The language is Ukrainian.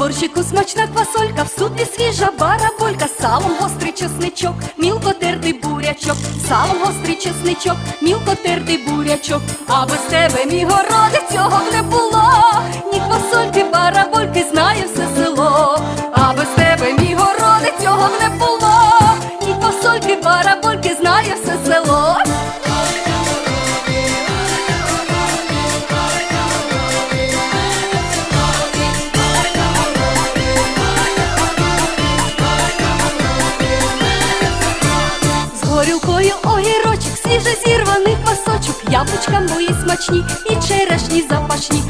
борщику смачна квасолька, в супі свіжа бараболька, салом гострий чесничок, мілко тертий бурячок, салом гострий чесничок, мілко тертий бурячок. А без тебе, мій городе, цього б не було. Ні квасольки, барабольки, знає все село. А без тебе, мій городе, цього б не було. Ні квасольки, барабольки, знає все село. Горілкою огірочок, свіже зірваний квасочок, яблучка мої смачні і черешні запашні.